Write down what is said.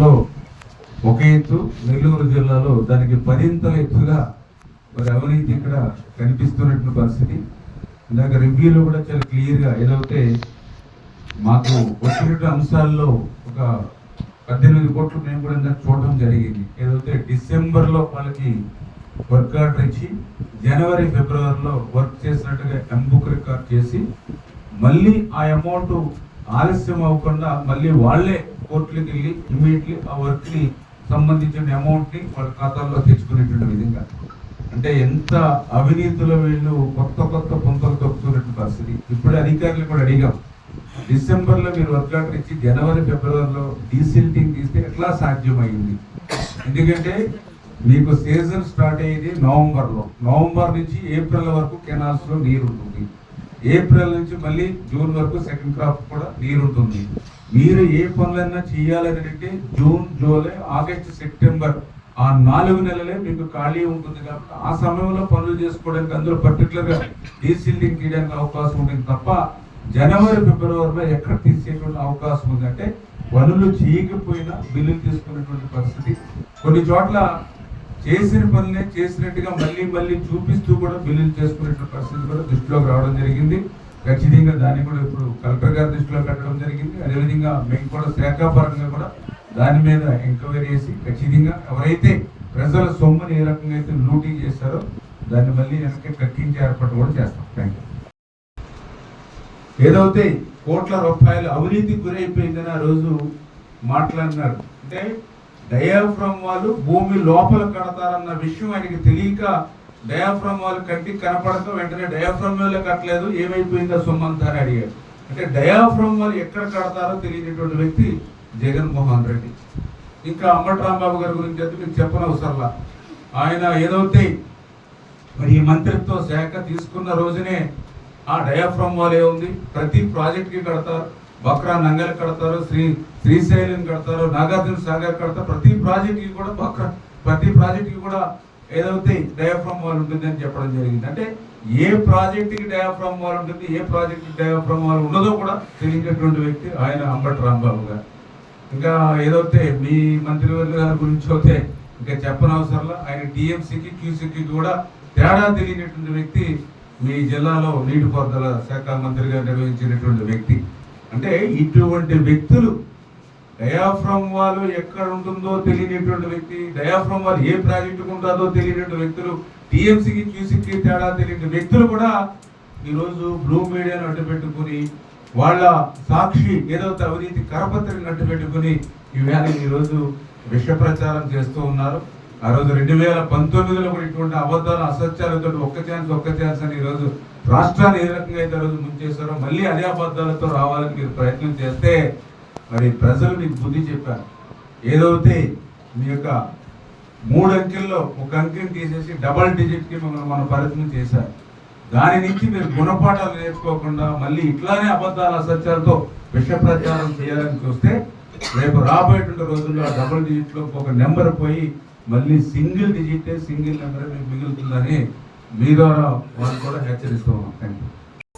ఒక ఎత్తు నెల్లూరు జిల్లాలో దానికి పదింతల ఎత్తుగా మరి అవినీతి ఇక్కడ కనిపిస్తున్నట్టు పరిస్థితి. ఇందాక రివ్యూలో కూడా చాలా క్లియర్గా ఏదైతే మాకు వచ్చినటువంటి అంశాల్లో ఒక పద్దెనిమిది కోట్లు మేము కూడా ఇందాక చూడడం జరిగింది. ఏదైతే డిసెంబర్లో వాళ్ళకి వర్క్ ఆర్డర్ ఇచ్చి జనవరి ఫిబ్రవరిలో వర్క్ చేసినట్టుగా ఎంబుక్ రికార్డ్ చేసి మళ్ళీ ఆ అమౌంట్ ఆలస్యం అవ్వకుండా మళ్ళీ వాళ్ళే కోర్టులకు వెళ్ళి ఇమీడియట్లీ ఆ వర్క్ని సంబంధించిన అమౌంట్ని వాళ్ళ ఖాతాల్లో తెచ్చుకునేటువంటి విధంగా. అంటే ఎంత అవినీతిలో వీళ్ళు కొత్త కొత్త పొంతలు తొక్కుతున్నటువంటి పరిస్థితి. ఇప్పుడు అధికారులు కూడా అడిగాం. డిసెంబర్లో మీరు వర్క్ ఆర్డర్ ఇచ్చి జనవరి ఫిబ్రవరిలో డీసిల్టింగ్ తీస్తే ఎట్లా సాధ్యమైంది? ఎందుకంటే మీకు సీజన్ స్టార్ట్ అయ్యేది నవంబర్లో. నవంబర్ నుంచి ఏప్రిల్ వరకు కెనాల్స్లో నీరు ఉంటుంది ఏప్రిల్ నుంచి మళ్ళీ జూన్ వరకు సెకండ్ క్రాప్ కూడా నీరు ఉంటుంది మీరు ఏ పనులన్నా చేయాలని అంటే జూన్ జూలై ఆగస్టు సెప్టెంబర్ ఆ నాలుగు నెలలే మీకు ఖాళీ ఉంటుంది కాబట్టి ఆ సమయంలో పనులు చేసుకోవడానికి అందులో పర్టికులర్గా డీసిల్డింగ్ తీయడానికి అవకాశం ఉంటుంది తప్ప జనవరి ఫిబ్రవరిలో ఎక్కడ తీసేటువంటి అవకాశం ఉంది అంటే పనులు చేయకపోయినా బిల్లులు తీసుకునేటువంటి పరిస్థితి. కొన్ని చోట్ల చేసిన పనులే చేసినట్టుగా మళ్ళీ మళ్ళీ చూపిస్తూ కూడా బిల్లులు చేసుకునేటువంటి పరిస్థితి కూడా దృష్టిలోకి రావడం జరిగింది. ఖచ్చితంగా దాన్ని కూడా ఇప్పుడు కలెక్టర్ గారి దృష్టిలో పెట్టడం జరిగింది. అదేవిధంగా మేము కూడా శాఖాపరంగా కూడా దాని మీద ఎంక్వైరీ చేసి ఖచ్చితంగా ఎవరైతే ప్రజల సొమ్ముని ఏ రకంగా అయితే లూటీ చేశారో దాన్ని మళ్ళీ వెనక్కి కక్కించే ఏర్పాటు కూడా చేస్తాం. థ్యాంక్ యూ ఏదైతే కోట్ల రూపాయలు అవినీతి గురైపోయిందని ఆ రోజు మాట్లాడినారు. అంటే డయాఫ్రమ్ వాళ్ళు భూమి లోపల కడతారన్న విషయం ఆయనకి తెలియక డయాఫ్రమ్ వాళ్ళు కంటికి కనపడక వెంటనే డయాఫ్రమ్ వాళ్ళు కట్టలేదు. ఏమైపోయిందో సొమ్మంతా అని అడిగాడు. అంటే డయాఫ్రమ్ వాళ్ళు ఎక్కడ కడతారో తెలియనటువంటి వ్యక్తి జగన్మోహన్ రెడ్డి. ఇంకా అంబటి రాంబాబు గారి గురించి అయితే మీకు చెప్పనవసరంలా ఆయన ఏదైతే మరి ఈ మంత్రిత్వ శాఖ తీసుకున్న రోజునే ఆ డయాఫ్రమ్ వాళ్ళే ఉంది. ప్రతి ప్రాజెక్ట్కి కడతారు. బక్రా నంగల్ కడతారు శ్రీ శ్రీశైలం కడతారు నాగార్జున సాగర్ కడతారు. ప్రతి ప్రాజెక్ట్కి కూడా బక్రా ప్రతి ప్రాజెక్ట్కి కూడా ఏదైతే డయాఫ్రామ్ వాల్ ఉంటుంది అని చెప్పడం జరిగింది. అంటే ఏ ప్రాజెక్ట్కి డయాఫ్రామ్ వాల్ ఉంటుంది ఏ ప్రాజెక్ట్ డయాఫ్రామ్ వాల్ ఉండదో కూడా తెలియనటువంటి వ్యక్తి ఆయన అంబటి రాంబాబు గారు. ఇంకా ఏదైతే మీ మంత్రివర్గ గారి గురించి అయితే ఇంకా చెప్పనవసరంలా ఆయన టీఎంసీకి క్యూసీకి కూడా తేడా తెలియనటువంటి వ్యక్తి మీ జిల్లాలో నీటిపారుదల శాఖ మంత్రిగా నిర్వహించినటువంటి వ్యక్తి. అంటే ఇటువంటి వ్యక్తులు డయాఫ్రమ్ వాళ్ళు ఎక్కడ ఉంటుందో తెలియనటువంటి వ్యక్తి డయాఫ్రమ్ వాళ్ళు ఏ ప్రాజెక్టుకు ఉంటుందో తెలియనటువంటి వ్యక్తులు టీఎంసీకి క్యూసీకి తేడా తెలియని వ్యక్తులు కూడా ఈరోజు బ్లూ మీడియాను అడ్డుపెట్టుకుని వాళ్ళ సాక్షి ఏదో అవినీతి కరపత్రిని అడ్డుపెట్టుకుని ఈ ఈవేళ ఈరోజు విష ప్రచారం చేస్తూ ఉన్నారు. ఆ రోజు రెండు వేల పంతొమ్మిదిలో కూడా ఇటువంటి అబద్ధాలు అసత్యాలతో ఒక్క ఛాన్స్ ఒక్క ఛాన్స్ అని ఈరోజు రాష్ట్రాన్ని ఏ రకంగా అయితే ఆ రోజు ముంచేస్తారో మళ్ళీ అదే అబద్ధాలతో రావాలని మీరు ప్రయత్నం చేస్తే మరి ప్రజలు మీకు బుద్ధి చెప్పారు. ఏదైతే మీ యొక్క మూడు అంకెల్లో ఒక అంకెని తీసేసి డబల్ డిజిట్కి మనం మిమ్మల్ని మన ప్రయత్నం చేశారు. దాని నుంచి మీరు గుణపాఠాలు నేర్చుకోకుండా మళ్ళీ ఇట్లానే అబద్ధాల అసత్యాలతో విష ప్రచారం చేయాలని చూస్తే రేపు రాబోయేటువంటి రోజుల్లో ఆ డబుల్ డిజిట్లో ఒక నెంబర్ పోయి మళ్ళీ సింగిల్ డిజిటే సింగిల్ నెంబర్ మీకు మిగులుతుందని మీ ద్వారా వాళ్ళు కూడా హెచ్చరిస్తూ ఉన్నాం. Thank you